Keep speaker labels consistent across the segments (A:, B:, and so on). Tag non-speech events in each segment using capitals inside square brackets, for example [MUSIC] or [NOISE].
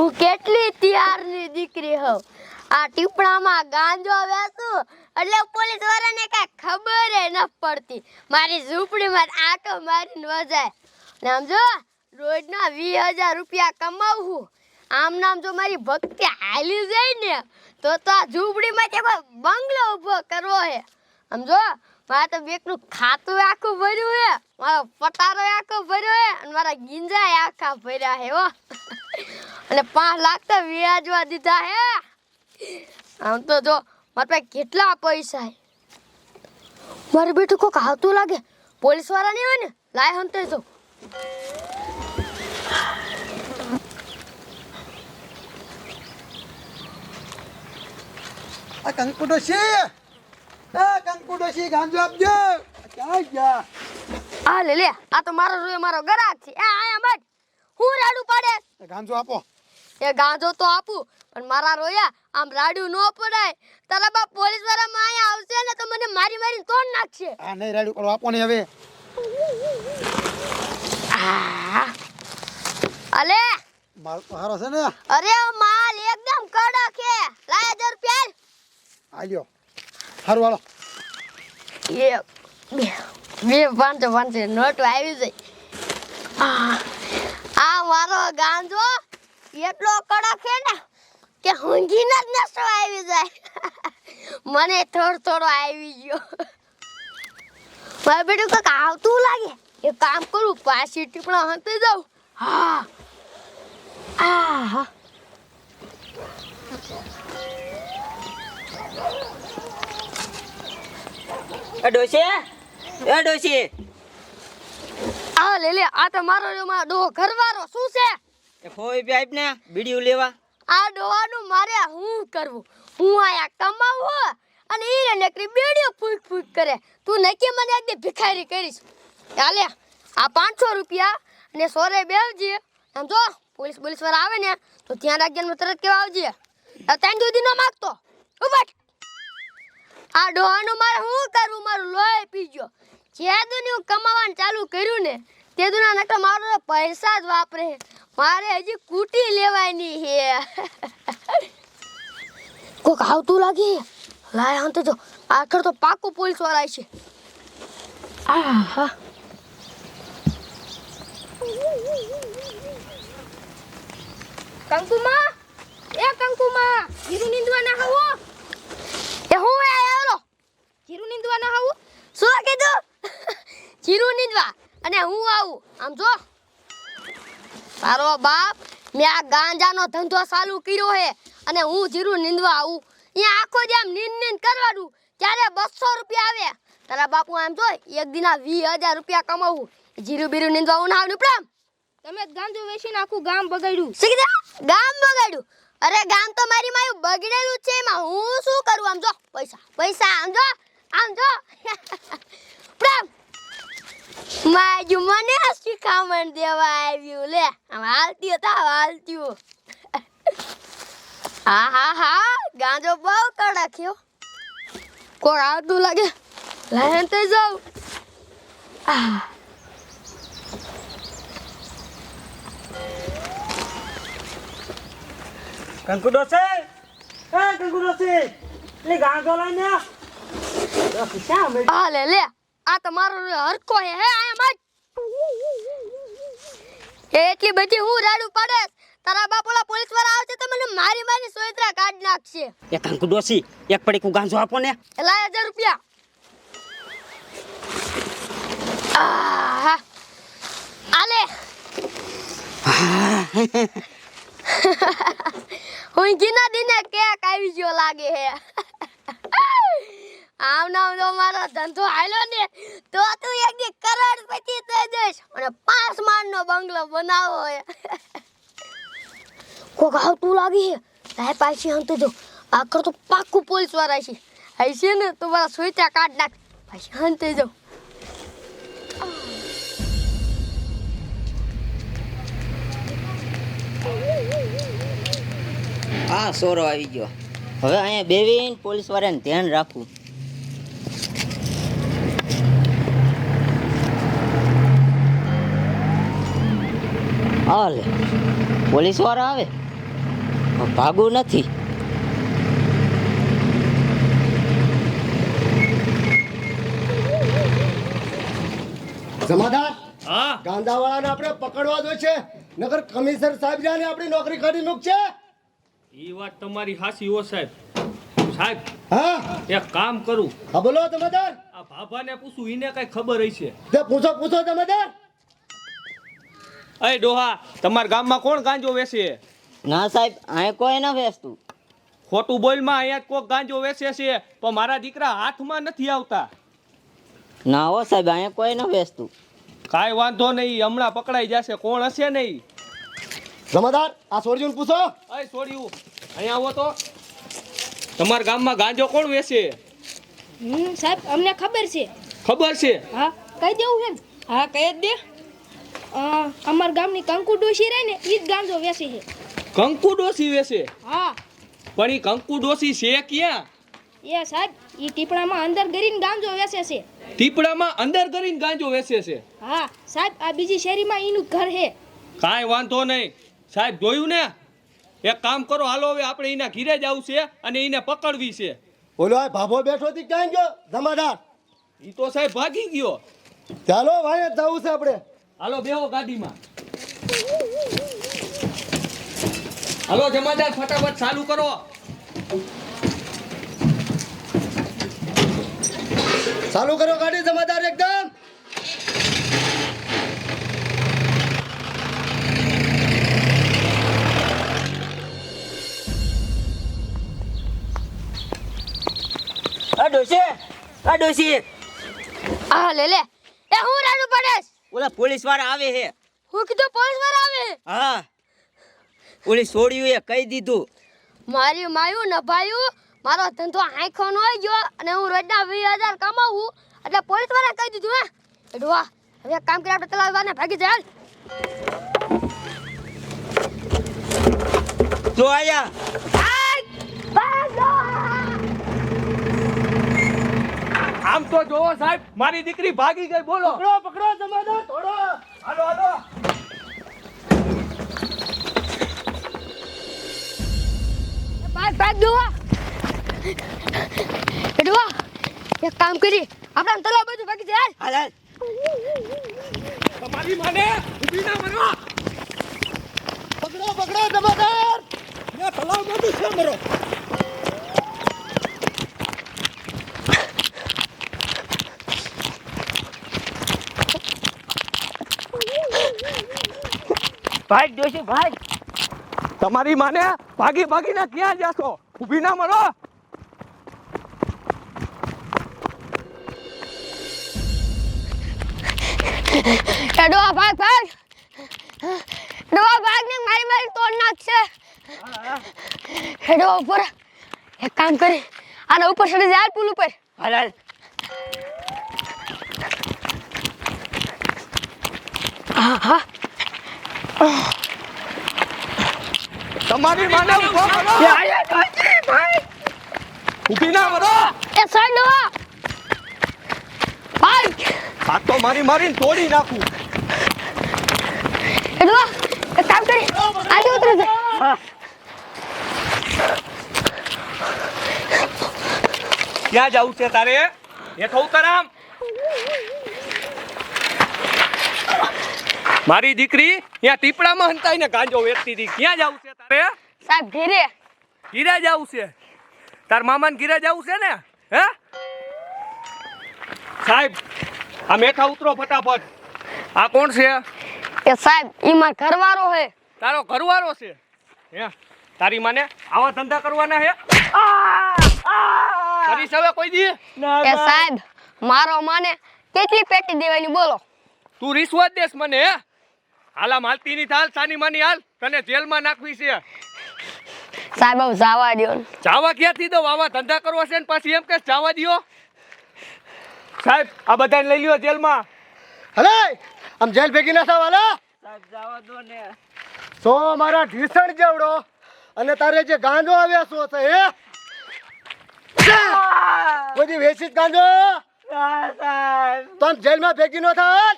A: હું કેટલી ત્યારની દીકરી હોઉં આ ટીપણામાં ગાંજો વેચું? એટલે પોલીસ વાળાને કાંઈ ખબર ન પડતી. મારી ઝૂંપડીમાં આંટો મારીને વજાય. ને આમ જો, રોજના વીસ હજાર રૂપિયા કમાવું. આમ નામ જો મારી ભક્તિ હાલી જાય ને, તો તો આ ઝૂંપડીમાંથી કોઈ બંગલો ઊભો કરવો હે. આમ જો, મારે તો બેકનું ખાતું આખું ભર્યું હે. મારો પટારો આખો ભર્યો હે અને મારા ગીંજા આખા ભર્યા હે, હો. અને પાંચ લાખ તો વ્યાજવા દીધા હે આમ તો જો મારા પાસે કેટલા પૈસા હે મારે બેટું કોક આવતું લાગે પોલીસવાળા નહીં હોય ને લાય હંતે તો
B: આ ગાંજો આપજો ક્યાં ગયા
A: આ લે લે આ તો મારો રોય મારો ગરાક છે એ આયા મત હું રાડું પાડે
B: ગાંજો આપો
A: એ ગાંજો તો આપું પણ મારા રોયા આમ રાડ્યું ન પડાય. તારા બાપ પોલીસવાળા માં અહીંયા આવશે ને તો મને મારી મારીને તોડ નાખશે.
B: આ નહીં રાડ્યું કરો આપો ને હવે.
A: અલે.
B: માલ તો હારો છે ને.
A: અરે માલ એકદમ કડક છે લાય હજાર રૂપિયા.
B: આલ્યો. હારું હાલો.
A: એક બે બે પાંચસો પાંચસો નોટ આવી જાય. આ આ મારો ગાંજો એટલો કડક છે ને કે ઊંઘીને જ નસો આવી જાય. [LAUGHS] મને થોડો થોડો આવી ગયો. મારે બેટું કંઈક આવતું લાગે. એક કામ કરું પાછી ટીપણા હંતે જાઉં. હા. આ હા
C: ડોશી? એ ડોશી?
A: આ લે લે આ તો મારો મારો ડો ઘરવાળો. શું છે?
C: સો રૂપિયા આપ ને લેવા.
A: આ ડોવાનું મારે હું કરવું? હું આયા કમાવું અને ઈ નકરી બેડીઓ ફૂક ફૂક કરે. તું નકી મને આજે ભિખારી કરીશ. ચાલે આ પાંચસો રૂપિયા અને સોરે બેવજે આમ પોલીસ પોલીસવાળા આવે ને, તો ધ્યાન રાખજે ને તરત કેવા આવજે. ત્યાં સુધી ન માગતો. ઉભટ આ ડોહાનું મારે શું કરવું? મારું લોહી પીજો જે દુની હું કમાવાનું ચાલુ કર્યું ને, તે દુના નકર મારો પૈસા જ વાપરે. મારે હજી કૂટી લેવાની છે. [LAUGHS] કોક આવતું લાગે? લાય હંતે જો આખર તો પાકો પોલીસવાળા છે. આહા. કંકુમા? એ કંકુમા જીરું નીંદવા ના આવો એ હું આયો જીરું નીંદવા ના આવું શું કીધું? [LAUGHS] જીરું નીંદવા. અને હું આવું. આમ જો. તારો બાપ મેં આ ગાંજાનો ધંધો ચાલુ કર્યો હે અને હું જીરું નીંદવા આવું. અહીંયા આખો જેમ નીંદ નીંદ કરવાનું. ત્યારે બસો રૂપિયા આવે? તારા બાપુ આમ જો એક દિના વીસ હજાર રૂપિયા કમાવું. જીરું બીરું નીંદવા હું ના પ્રેમ.
D: તમે ગાંજો વેચીને આખું ગામ બગાડ્યું.
A: કીધું ગામ બગાડ્યું. અરે ગામ તો મારી માયું બગડેલું છે એમાં. હું શું કરું આમ જો પૈસા પૈસા આમ જો આમ જો. [LAUGHS] પ્રેમ. માજુ મને શિખામણ દેવા આવ્યું લે. આમ હાલતી હતા હાલતી હા. હા હા ગાંજો બહુ કડક્યો કોણ આવતું લાગે? લાયન તો જાઉં.
C: કંકુ ડોસી? એ કંકુ ડોસી એટલે ગાંજો લઈને? આ
A: લે લે. આ તમારો હરકો હે હે આયા મત એટલી બધી હું રાડું પડે તારા બાપોલા પોલીસવાળા આવશે તો મને મારી મારી સોયત્રા કાઢ નાખશે.
C: એ કંકુ ડોસી એક પડીકું ગાંજો આપો ને.
A: એલા હજાર રૂપિયા. આહા. આલે. [LAUGHS] હું ગીના દિને કેક આવી ગયો લાગે હે. આમ નામ તો મારો ધંધો હાલ્યો ને, તો તું એક કરોડપતિ થઈ જઈશ અને પાંચ માળનો બંગલો બનાવો કોક આવતું લાગી હે તારે પાછી હંતો જો આખર તો પાક્કું પોલીસવાળા છે. હશે ને, તો મારા સુઈતા કાઢ નાખ, પાછી હંતે જાઉં
C: હા સોરો આવી ગયો. હવે અહીંયા બેવીને પોલીસ વાળાને ધ્યાન રાખવું. હાલે. પોલીસવાળા આવે
E: ભાગવું નથી.
F: જમાદાર
C: હા?
F: ગાંધાવાળાને આપણે પકડવા જો છે. નગર કમિશનર સાહેબ જાને આપણી નોકરી કાઢી મૂકશે
C: એ વાત તમારી હાસી હો સાહેબ. સાહેબ
F: હા?
C: એક કામ કરું.
F: હા બોલો જમાદાર.
C: આ ભાભાને પૂછું એને કઈ ખબર હશે?
F: તે પૂછો પૂછો જમાદાર.
C: અય ડોહા તમારા ગામમાં કોણ ગાંજો વેચે?
E: ના સાહેબ અહીં કોઈ ન વેચતું.
C: ખોટું બોલમાં અહીંયા કોક ગાંજો વેચે છે પણ મારા દીકરા હાથમાં નથી આવતા.
E: ના હો સાહેબ અહીં કોઈ ન વેચતું.
C: કાંઈ વાંધો નહીં હમણાં પકડાઈ જશે કોણ હશે નહીં?
F: જમાદાર આ છોડીને પૂછો.
C: અય છોડ્યું અહીંયા આવો તો. તમારા ગામમાં ગાંજો કોણ વેચે?
D: હમ સાહેબ અમને ખબર છે.
C: ખબર છે?
D: હા કહી દેવું છે ને હા કહી જ દે. અમારા ગામની કંકુ ડોસી રહે ને ઈ જ ગાંજો વેચે છે.
C: કંકુ ડોસી વેચે?
D: હા.
C: પણ ઈ કંકુ ડોસી છે ક્યાં?
D: એ સાહેબ ઈ ટીપડામાં અંદર ગરીન ગાંજો વેચે છે.
C: ટીપડામાં અંદર ગરીન ગાંજો વેચે છે?
D: હા સાહેબ આ બીજી શેરીમાં ઈનું ઘર છે.
C: કાંઈ વાંધો નહીં. સાહેબ જોયું ને? એક કામ કરો હાલો હવે આપણે એના ઘીરે જ આવશે અને એને પકડવી છે.
F: ઓલો આ ભાભો બેઠો હતી ક્યાં ગયો? જમાદાર.
C: એ તો સાહેબ ભાગી ગયો.
F: ચાલો ભાઈ જવું છે આપણે.
C: હાલો બેહો ગાડીમાં. હાલો જમાદાર ફટાફટ ચાલુ કરો.
F: ચાલુ કરો ગાડી જમાદાર એકદમ.
E: આ ડોસી આ ડોસી
A: આ લે લે. એ હું રાડું પડેશ
E: ઓલા પોલીસવાળા આવે હે.
A: હું કીધું પોલીસવાળા આવે?
E: હા. ઓલી છોડ્યું એ કહી દીધું.
A: મારી માયું નભાયું. મારો ધંધો આંખો નો ગયો અને હું રોજના વીસ હજાર કમાવું. એટલે પોલીસવાળા કહી દીધું હે? એડવા હવે કામ કરી આપણે તલાવવાને ભાગી જાય
E: જો આયા.
C: આમ તો જોવો સાહેબ મારી દીકરી ભાગી ગઈ બોલો.
F: પકડો પકડો જમાદો થોડો
C: હાલો હાલો.
A: ભાગ ભાગ દોવા એડવા એક કામ કરી આપણે આમ તલાવ બધું ભાગી જાય.
E: હાલ હાલ.
C: તમારી માને ઊભી ના મરવા
F: પકડો પકડો જમાદાર. મેં તલાવ બધું છે મરો?
E: ભાઈ ડોશી ભાઈ.
C: તમારી માને ભાગી ભાગીને ક્યાં જાશો ઊભી ના મરો
A: ડોવા ભાગ ભાગ. ડોવા ભાગ ને મારી મારી તોડ નાખશે. એડવા ઉપર એક કામ કરી. આના ઉપર ચડી જાય પુલ ઉપર.
E: હાલ હાલ.
A: હા હા.
C: તમારી માને ઊભો કરો. ઊભી ના મરો
A: એ સાઈડ દવા ભાગ
C: આ તો મારી મારીને તોડી નાખું.
A: એડવા એક કામ કરી. આજે ઉતરે જા
C: ક્યાં જવું છે તારે? હેઠો ઉતર આમ. મારી દીકરી ત્યાં ટીપડામાં હંતાઈને ગાંજો વેચતી હતી ક્યાં જવું છે તારે?
A: સાહેબ ઘેરે.
C: ગીરા જવું છે? તાર મામાને ગીરા જવું છે ને? હે? સાહેબ આ મેઠા ઉતરો ફટાફટ. આ કોણ છે?
A: એ સાહેબ ઈ માર ઘરવાળો હે.
C: તારો ઘરવાળો છે? હે? તારી માને આવા ધંધા કરવાના હે? કરીશ હવે કોઈ દી?
A: એ સાહેબ મારો માને કેટલી પેટી દેવાની બોલો.
C: તું રિશ્વત દેશ મને હે? હાલા માલતી ની થાલ સાની માની હાલ. તને જેલમાં નાખવી છે.
A: સાહેબ હવે જવા દો.
C: જાવા ક્યાંથી દો આવા ધંધા કરવા છે ને પાછી એમ કે જાવા દો સાહેબ આ બધાને લઈ લ્યો જેલમાં.
F: હલે આમ જેલ ભેગી ના થાવ હાલો
E: સાહેબ જવા દો ને.
F: સો મારા ઢીસણ જેવડો અને તારે જે ગાંજો આવ્યા છો છે હે? બધી વેચી ગાંજો?
E: સાહેબ.
F: તો આમ જેલમાં ભેગી નો થાત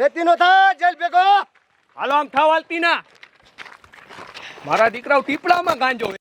F: વેચી નો થાત જેલ ભેગો.
C: હાલો આમ થાવ હાલતી ના મારા દીકરાઓ ટીપડામાં ગાંજો